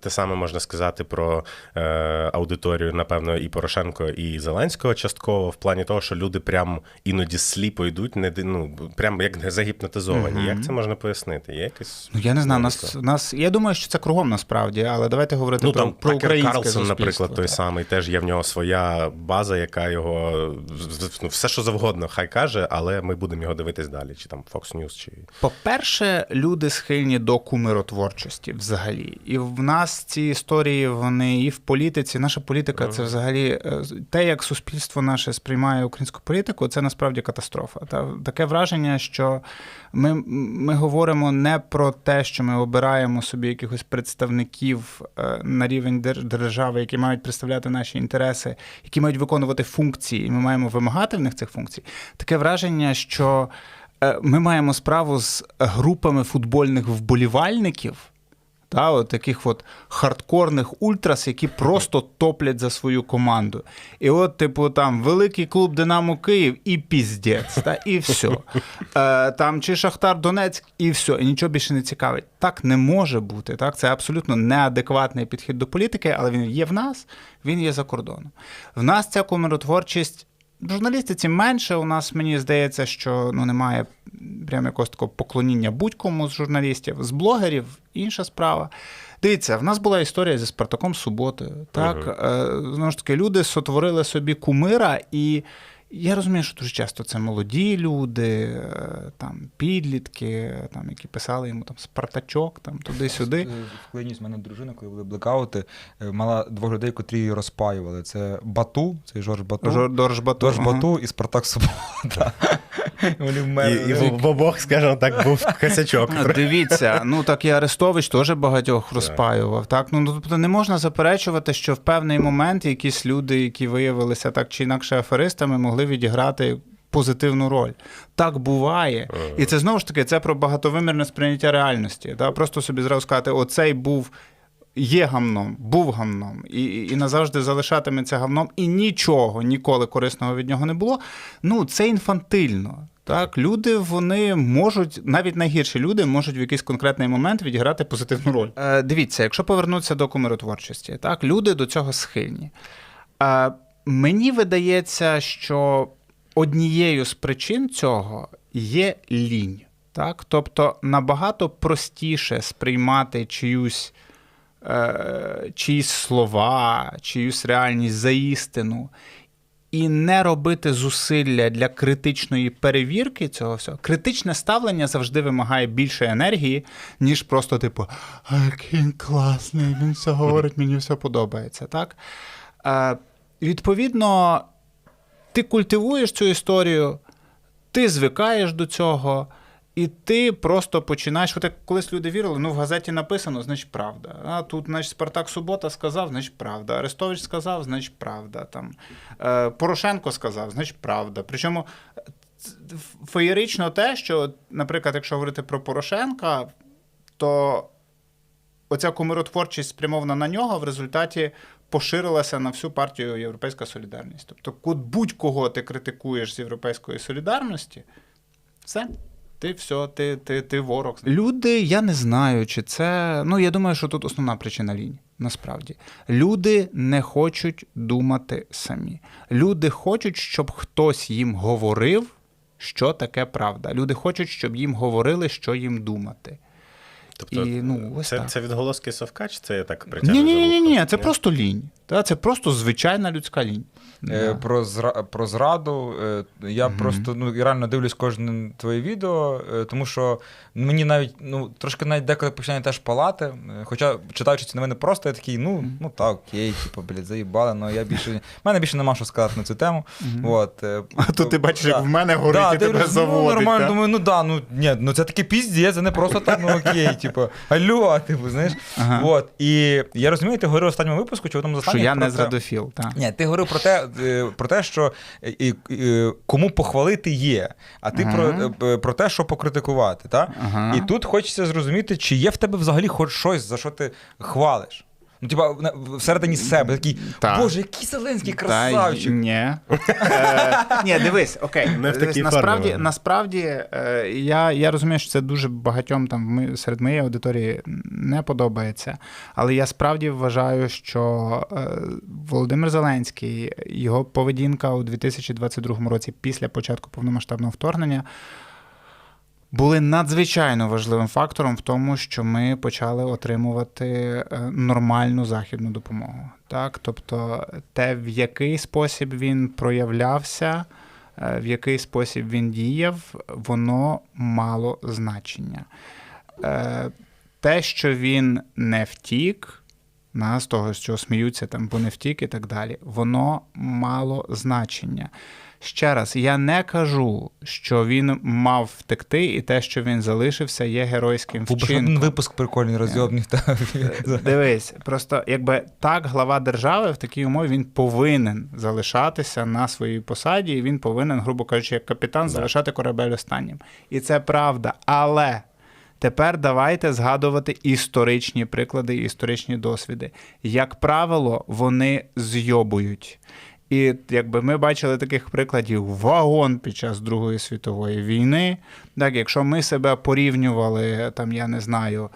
Те саме можна сказати про е, аудиторію, напевно, і Порошенко, і Зеленського частково, в плані того, що люди прям іноді сліпо йдуть, не ну, прям як загіпнотизовані. Мгм. Як це можна пояснити? Є якось. Ну я не знаю, нас, нас я думаю, що це кругом насправді, але давайте говорити Ну про, там про українське Карлсон, суспільство, наприклад, той самий, теж є в нього своя база, яка його ну, все, що завгодно, хай каже, але ми будемо його дивитись далі, чи там Fox News, чи По-перше, люди схильні до кумиротворчості взагалі. І в нас ці історії, вони і в політиці. Наша політика це взагалі е, те, як суспільство наше сприймає українську політику, це насправді катастрофа. Та таке враження, що ми, ми говоримо не про те, що ми обираємо собі якихось представників е, на рівень держави, які мають представляти наші інтереси, які мають виконувати функції, і ми маємо вимагати в них цих функцій. Таке враження, що е, ми маємо справу з групами футбольних вболівальників. Та, от таких от хардкорних ультрас, які просто топлять за свою команду. І от, типу, там великий клуб Динамо Київ і піздець, та, і все. Е, там чи Шахтар Донецьк, і все, і нічого більше не цікавить. Так не може бути. Так? Це абсолютно неадекватний підхід до політики, але він є в нас, він є за кордоном. В нас ця комиротворчість. Журналістиці менше. У нас мені здається, що ну немає прям якогось такого поклоніння будь-кому з журналістів, з блогерів інша справа. Дивіться, в нас була історія зі Спартаком Суботою. Так, е, знову ж таки, люди сотворили собі кумира, і я розумію, що дуже часто це молоді люди, е, там підлітки, там, які писали йому там Спартачок, там туди-сюди. Е, В Клині з мене дружина, коли були блекаути, е, мала двох людей, котрі її розпаювали. Це Бату, цей Жорж Бату. Жорж Бату, Жорж Бату. Ага. І Спартак Субота. Вони вмерли. і в, в обох, скажімо так, був косячок. Дивіться, ну так і Арестович теж багатьох розпаював. Так, ну тобто не можна заперечувати, що в певний момент якісь люди, які виявилися так чи інакше аферистами, могли відіграти. Позитивну роль. Так буває. І це знову ж таки це про багатовимірне сприйняття реальності. Та? Просто собі зразу сказати, оцей був є гамном, був гамном, і, і назавжди залишатиметься гамном, і нічого ніколи корисного від нього не було. Ну, це інфантильно. Так, люди вони можуть, навіть найгірші люди можуть в якийсь конкретний момент відіграти позитивну роль. Е, дивіться, якщо повернутися до комиротворчості, так, люди до цього схильні. Е, мені видається, що однією з причин цього є лінь. Так? Тобто набагато простіше сприймати чиюсь, е, чиїсь слова, чиюсь реальність за істину. І не робити зусилля для критичної перевірки цього всього. Критичне ставлення завжди вимагає більше енергії, ніж просто, типу, який він класний, він все говорить, мені все подобається. Так? Е, відповідно, ти культивуєш цю історію, ти звикаєш до цього, і ти просто починаєш. От як колись люди вірили, ну в газеті написано, значить правда. А тут, значить, Спартак Субота сказав, значить правда. Арестович сказав, значить правда. Там, е, Порошенко сказав, значить правда. Причому е, феєрично те, що, наприклад, якщо говорити про Порошенка, то оця комиротворчість спрямована на нього в результаті поширилася на всю партію Європейська Солідарність. Тобто, будь-кого ти критикуєш з Європейської солідарності, все. Ти все, ти, ти, ти ворог. Люди, я не знаю, чи це. Ну, я думаю, що тут основна причина лінь. Насправді, люди не хочуть думати самі. Люди хочуть, щоб хтось їм говорив, що таке правда. Люди хочуть, щоб їм говорили, що їм думати. Тобто, І, ну, ось це, так. це відголоски совка, чи це я так притягну? Ні, ні, за ні, ні, це просто лінь. Та, це просто звичайна людська лінь. Е, Да. Про, зра... про зраду. е, Я Мгм. просто ну, реально дивлюсь кожне твоє відео, е, тому що мені навіть ну, трошки навіть деколи починає теж палати. Е, Хоча, читаючи ці новини, просто я такий, ну, ну так, окей, типу, блядь, заїбали, ну я більше. У мене більше нема що сказати на цю тему. От, е, А тут ти бачиш, як в мене горить Да, і тебе дивлюсь, заводить. Ну, нормально, та? думаю, ну да, ну ні, ну це такий піздець, це не просто так, ну окей, типу, алло, типу, знаєш. Ага. От, і я розумію, ти говорив в останньому випуску, чи в одному з Що я не зрадофіл. Та. Ні, ти говорив про те, е, про те, що е, і- і, кому похвалити є, а ти Ага. про, е, про те, що покритикувати. Та? Ага. І тут хочеться зрозуміти, чи є в тебе взагалі хоч щось, за що ти хвалиш. Ну, типа, всередині себе такий, Так. боже, який Зеленський красавчик. Ні. Е, Ні, дивись, окей. Не в Дивись, такій насправді, формі. насправді е, я, я розумію, що це дуже багатьом там ми- серед моєї аудиторії не подобається. Але я справді вважаю, що е, Володимир Зеленський, його поведінка у 2022 році після початку повномасштабного вторгнення. Були надзвичайно важливим фактором в тому, що ми почали отримувати е, нормальну західну допомогу. Так? Тобто, те, в який спосіб він проявлявся, е, в який спосіб він діяв, воно мало значення. Е, Те, що він не втік, на, з того, що сміються там, бо не втік і так далі, воно мало значення. Ще раз, я не кажу, що він мав втекти, і те, що він залишився, є геройським вчинком. випуск прикольний, розйобний. Дивись, просто якби так глава держави в такій умові він повинен залишатися на своїй посаді, і він повинен, грубо кажучи, як капітан, залишати корабель останнім. І це правда. Але тепер давайте згадувати історичні приклади, історичні досвіди. Як правило, вони зйобують. І якби ми бачили таких прикладів вагон під час Другої світової війни, так якщо ми себе порівнювали, там я не знаю,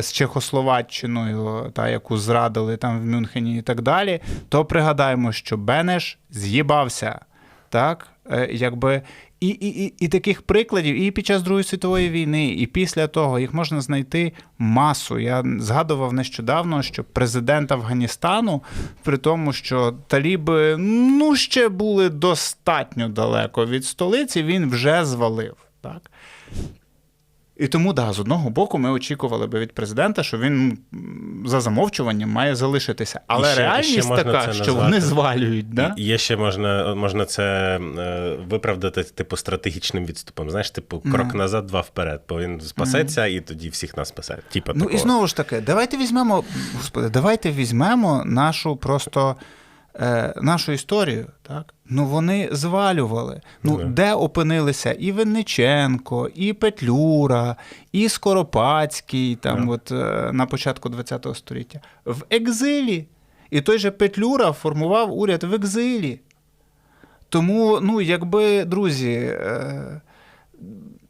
з Чехословаччиною, та яку зрадили там в Мюнхені і так далі, то пригадаємо, що Бенеш з'їбався. Так, Е, якби і, і, і, і таких прикладів, і під час Другої світової війни, і після того їх можна знайти масу. Я згадував нещодавно, що президент Афганістану, при тому, що таліби ну ще були достатньо далеко від столиці, він вже звалив. Так? І тому, да, з одного боку, ми очікували би від президента, що він за замовчуванням має залишитися. Але ще- реальність ще така, що назвати. вони звалюють. Да? Є ще можна, можна це е, виправдати, типу, стратегічним відступом. Знаєш, типу, крок назад, два вперед. Бо він спасеться, і тоді всіх нас спасе. Типа Ну і знову ж таки, давайте візьмемо, господи, давайте візьмемо нашу просто е, нашу історію. Так? Ну вони звалювали. Ну, Да. де опинилися і Винниченко, і Петлюра, і Скоропадський, там, Да. от, е, на початку ХХ століття, в екзилі. І той же Петлюра формував уряд в екзилі. Тому, ну, якби, друзі. Е,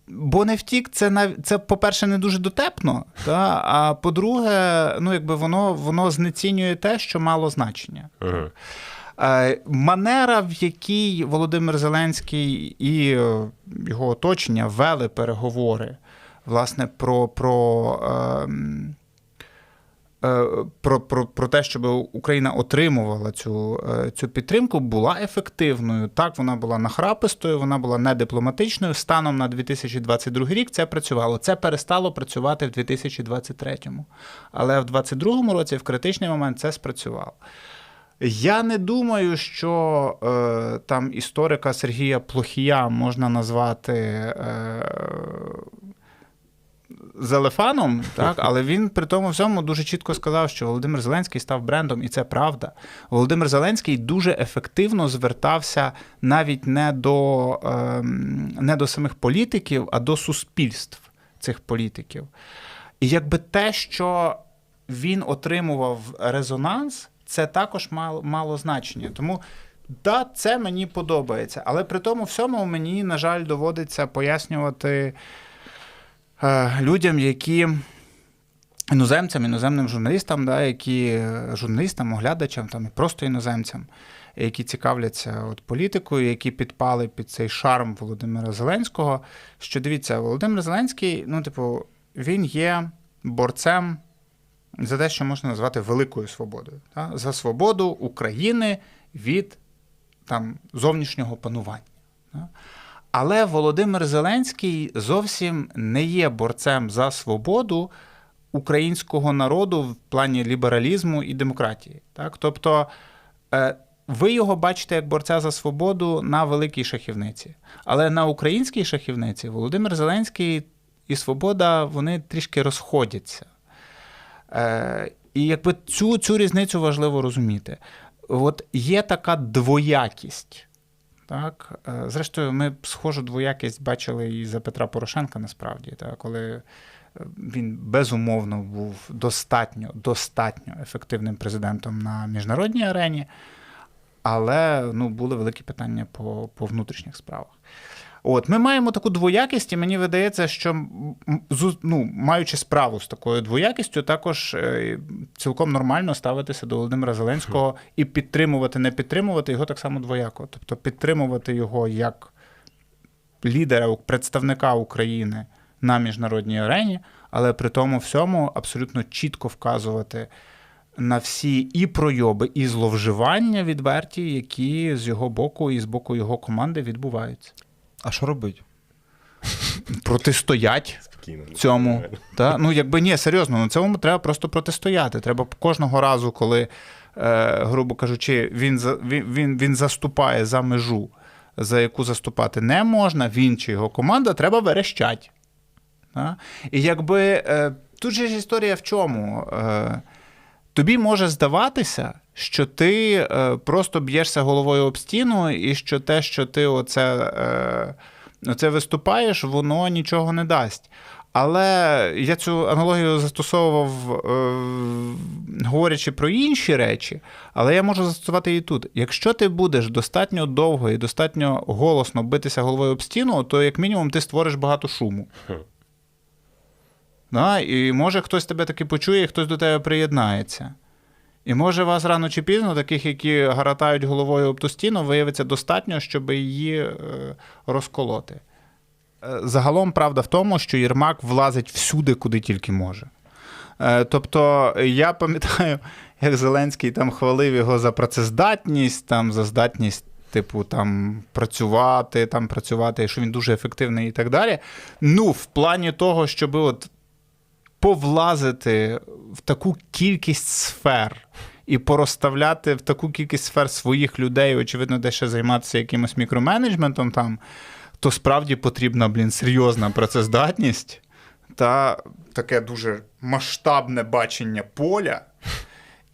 Бо не втік, це нав... це, по-перше, не дуже дотепно. Та? А по-друге, ну, якби воно, воно знецінює те, що мало значення. Мгм. Е, Манера, в якій Володимир Зеленський і е, його оточення вели переговори, власне, про, про, е, про, про, про те, щоб Україна отримувала цю, е, цю підтримку, була ефективною. Так, вона була нахрапистою, вона була недипломатичною. Станом на 2022 рік це працювало. Це перестало працювати в 2023. Але в 2022 році, в критичний момент, це спрацювало. Я не думаю, що е, там історика Сергія Плохія можна назвати е, Зелефаном, так? але він при тому всьому дуже чітко сказав, що Володимир Зеленський став брендом, і це правда. Володимир Зеленський дуже ефективно звертався навіть не до, е, не до самих політиків, а до суспільств цих політиків. І якби те, що він отримував резонанс, це також мало, мало значення. Тому да, це мені подобається. Але при тому всьому мені, на жаль, доводиться пояснювати людям, які. Іноземцям, іноземним журналістам, да, які е, журналістам, оглядачам, там, і просто іноземцям, які цікавляться от, політикою, які підпали під цей шарм Володимира Зеленського. Що дивіться, Володимир Зеленський, ну, типу, він є борцем за те, що можна назвати великою свободою. Та? За свободу України від там, зовнішнього панування. Та? Але Володимир Зеленський зовсім не є борцем за свободу українського народу в плані лібералізму і демократії. Так? Тобто е, ви його бачите як борця за свободу на великій шахівниці. Але на українській шахівниці Володимир Зеленський і свобода вони трішки розходяться. Е, і якби цю, цю різницю важливо розуміти. От є така двоякість. Так? Е, Зрештою, ми схожу двоякість бачили і за Петра Порошенка насправді, так? коли Він безумовно був достатньо, достатньо ефективним президентом на міжнародній арені, але ну, були великі питання по, по внутрішніх справах. От, ми маємо таку двоякість, і мені видається, що ну, маючи справу з такою двоякістю, також е, цілком нормально ставитися до Володимира Зеленського і підтримувати, не підтримувати його так само двояко. Тобто підтримувати його як лідера, представника України на міжнародній арені, але при тому всьому абсолютно чітко вказувати на всі і пройоби, і зловживання відверті, які з його боку і з боку його команди відбуваються. А що робить? Протистоять Спокійно. цьому. Та? Ну, якби ні, серйозно, ну цьому треба просто протистояти. Треба кожного разу, коли, е, грубо кажучи, він, за- він, він, він заступає за межу, за яку заступати не можна, він чи його команда, треба верещать. Та? І якби е, тут же ж історія в чому? Е, тобі може здаватися, що ти е, просто б'єшся головою об стіну, і що те, що ти оце, е, оце виступаєш, воно нічого не дасть. Але я цю аналогію застосовував, е, говорячи про інші речі, але я можу застосувати її тут. Якщо ти будеш достатньо довго і достатньо голосно битися головою об стіну, то як мінімум ти створиш багато шуму. Да? І може хтось тебе таки почує, і хтось до тебе приєднається. І може вас рано чи пізно, таких, які гаратають головою об ту стіну, виявиться достатньо, щоб її е, розколоти. Е, Загалом правда в тому, що Єрмак влазить всюди, куди тільки може. Е, Тобто, я пам'ятаю, як Зеленський там хвалив його за працездатність, там, за здатність, типу, там, працювати, там, працювати, що він дуже ефективний і так далі. Ну, в плані того, щоб от повлазити в таку кількість сфер і порозставляти в таку кількість сфер своїх людей, очевидно, де ще займатися якимось мікроменеджментом там, то справді потрібна, блін, серйозна працездатність та таке дуже масштабне бачення поля.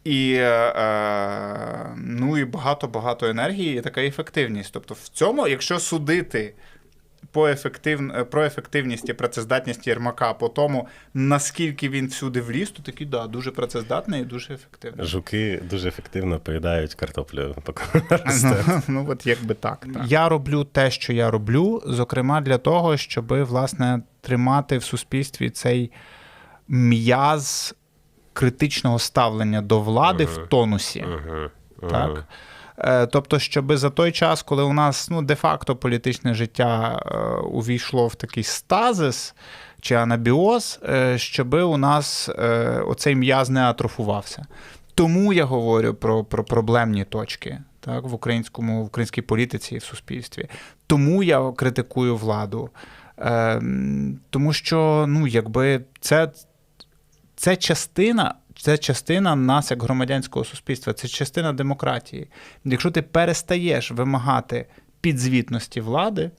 І, е, ну, і багато-багато енергії, і така ефективність. Тобто, в цьому, якщо судити по ефектив... про ефективність і працездатність Єрмака, по тому, наскільки він всюди вліз, то такий, да, дуже працездатний і дуже ефективний. Жуки дуже ефективно поїдають картоплю. Ну, ну от якби так, так. Я роблю те, що я роблю, зокрема для того, щоб власне тримати в суспільстві цей м'яз критичного ставлення до влади в тонусі. Мгм, Так? Е, Тобто, щоб за той час, коли у нас ну, де-факто політичне життя е, увійшло в такий стазис чи анабіоз, е, щоб у нас оцей м'яз не атрофувався. Тому я говорю про, про проблемні точки так, в українському, в українській політиці і в суспільстві. Тому я критикую владу. Е, тому що, ну, якби це, це частина. Це частина нас як громадянського суспільства, це частина демократії. Якщо ти перестаєш вимагати підзвітності влади,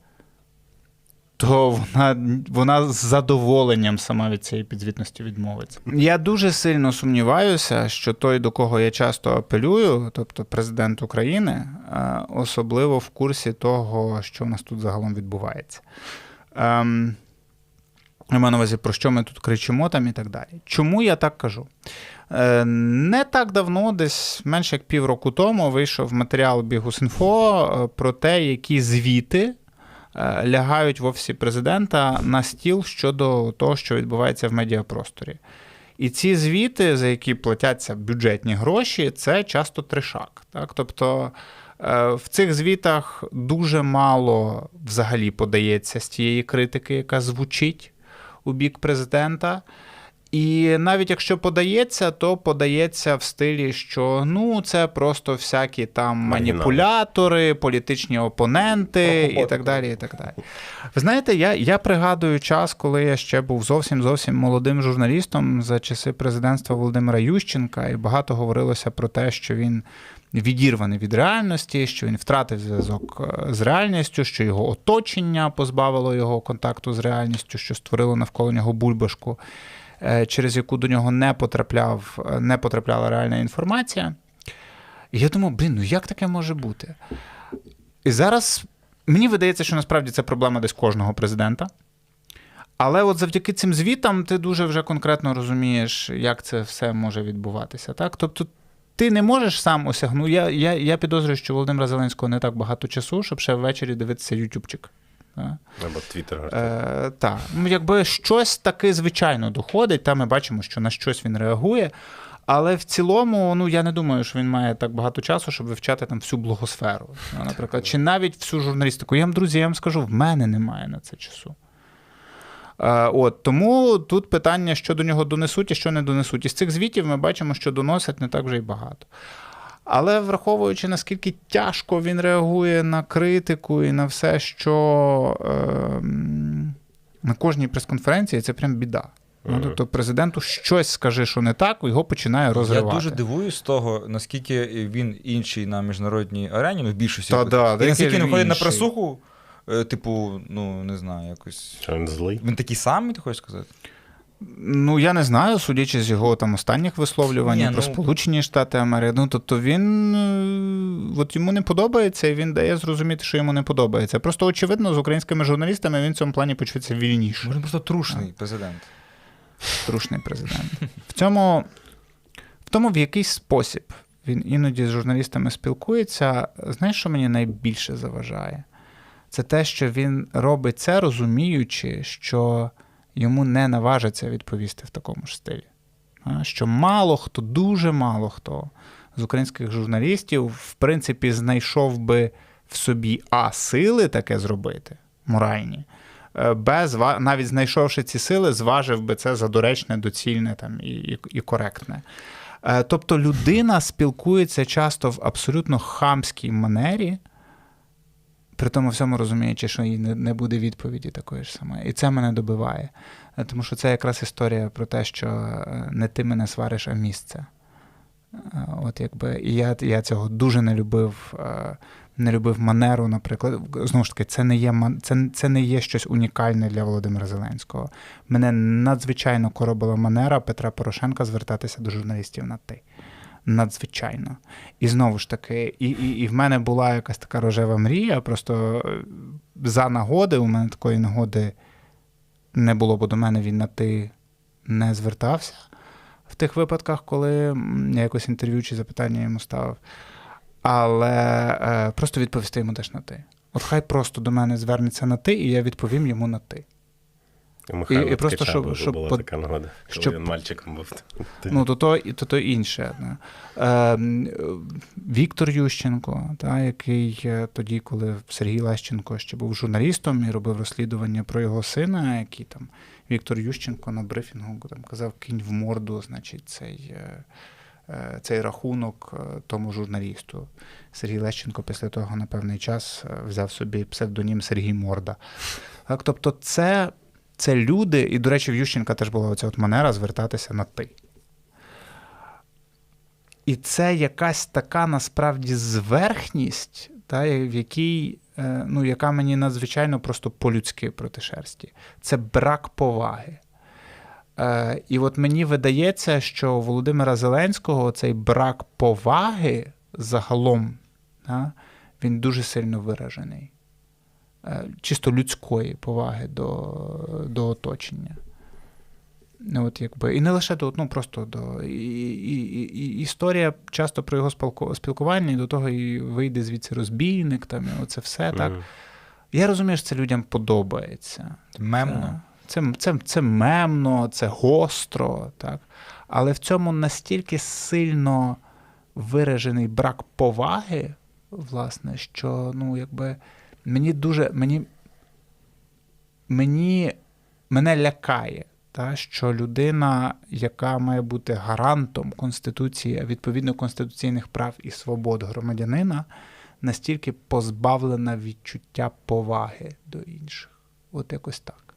то вона, вона з задоволенням сама від цієї підзвітності відмовиться. Я дуже сильно сумніваюся, що той, до кого я часто апелюю, тобто президент України, е, особливо в курсі того, що в нас тут загалом відбувається. Я маю на увазі, про що ми тут кричимо там і так далі. Чому я так кажу? Е, Не так давно, десь менше як півроку тому, вийшов матеріал Бігус.Інфо е, про те, які звіти е, лягають в офісі президента на стіл щодо того, що відбувається в медіапросторі. І ці звіти, за які платяться бюджетні гроші, це часто трешак. Так? Тобто в цих звітах дуже мало взагалі подається з тієї критики, яка звучить у бік президента. І навіть якщо подається, то подається в стилі, що ну це просто всякі там маніпулятори, політичні опоненти і так далі. і так далі. Ви знаєте, я, я пригадую час, коли я ще був зовсім зовсім молодим журналістом за часи президентства Володимира Ющенка, і багато говорилося про те, що він відірваний від реальності, що він втратив зв'язок е, з реальністю, що його оточення позбавило його контакту з реальністю, що створило навколо нього бульбашку, через яку до нього не потрапляв, е, не потрапляла реальна інформація. І я думав, блін, ну як таке може бути? І зараз мені видається, що насправді це проблема десь кожного президента. Але от завдяки цим звітам ти дуже вже конкретно розумієш, як це все може відбуватися. Так? Тобто ти не можеш сам осягнути. Я, я, я підозрюю, що Володимира Зеленського не так багато часу, щоб ще ввечері дивитися Ютубчик. Так? Або Твіттер. Е, так. Ну, якби щось таки, звичайно, доходить, там ми бачимо, що на щось він реагує. Але в цілому, ну я не думаю, що він має так багато часу, щоб вивчати там всю блогосферу. Ну, наприклад, чи навіть всю журналістику. Я вам, друзі, я вам скажу, в мене немає на це часу. Е, От, тому тут питання, що до нього донесуть і що не донесуть. Із цих звітів ми бачимо, що доносять не так вже й багато. Але враховуючи, наскільки тяжко він реагує на критику і на все, що е, на кожній прес-конференції, це прям біда. Ну, тобто президенту щось скаже, що не так, його починає розривати. Я дуже дивуюсь з того, наскільки він інший на міжнародній арені, ну в більшості. Та да, і наскільки він виходить на інший. пресуху, е, типу, ну не знаю, якось. Він злий? Він такий самий, ти хочеш сказати? Ну, я не знаю, судячи з його там останніх висловлювань Ні, про ну- Сполучені Штати Америки. Ну, тобто він е, от йому не подобається, і він дає зрозуміти, що йому не подобається. Просто очевидно, з українськими журналістами він в цьому плані почується вільніше. Може, просто трушний президент. Трушний президент. В цьому, в тому, в який спосіб він іноді з журналістами спілкується, знаєш, що мені найбільше заважає? Це те, що він робить це, розуміючи, що йому не наважиться відповісти в такому ж стилі. Що мало хто, дуже мало хто з українських журналістів, в принципі, знайшов би в собі а сили таке зробити, моральні, е, без навіть знайшовши ці сили, зважив би це за доречне, доцільне там, і, і, і коректне. Е, Тобто людина спілкується часто в абсолютно хамській манері, при тому всьому розуміючи, що їй не, буде відповіді такої ж самої. І це мене добиває. Е, Тому що це якраз історія про те, що е, не ти мене свариш, а місце. Е, От якби, і я, я цього дуже не любив. Не любив манеру, наприклад. Знову ж таки, це не є це, це не є щось унікальне для Володимира Зеленського. Мене надзвичайно коробила манера Петра Порошенка звертатися до журналістів на ти. Надзвичайно. І знову ж таки, і, і, і в мене була якась така рожева мрія. Просто е, за нагоди, у мене такої нагоди не було, бо до мене він на ти не звертався. В тих випадках, коли я якось інтерв'ю чи запитання йому ставив. Але е, просто відповісти йому теж на ти. От хай просто до мене звернеться на ти, і я відповім йому на ти. У Михайла і просто, щоб- була щоб була така нагода, коли щоб- він мальчиком був. Ну, то то, то, то інше. Е, Віктор Ющенко, та, який е, тоді, коли Сергій Лещенко ще був журналістом і робив розслідування про його сина, який там Віктор Ющенко на брифінгу там казав, кинь в морду, значить, цей. е, е, Цей рахунок тому журналісту. Сергій Лещенко після того на певний час взяв собі псевдонім Сергій Морда. Так, тобто, це, це люди, і, до речі, в Ющенка теж була оця от манера звертатися на ти. І це якась така насправді зверхність, та, в якій, е, ну, яка мені надзвичайно просто по-людськи проти шерсті. Це брак поваги. Е, І от мені видається, що у Володимира Зеленського цей брак поваги загалом, він дуже сильно виражений. Е, Чисто людської поваги до, до оточення. Ну, От якби, і не лише до, ну просто до. І, і, і, і історія часто про його спілкування, і до того і вийде звідси розбійник, там, і оце все. Так. Мгм. Я розумію, що це людям подобається. Мемно. Це, це, це мемно, це гостро, так. Але в цьому настільки сильно виражений брак поваги, власне, що ну, якби, мені дуже. Мені, мені, мене лякає, та, що людина, яка має бути гарантом Конституції, відповідно конституційних прав і свобод громадянина, настільки позбавлена відчуття поваги до інших. От якось так.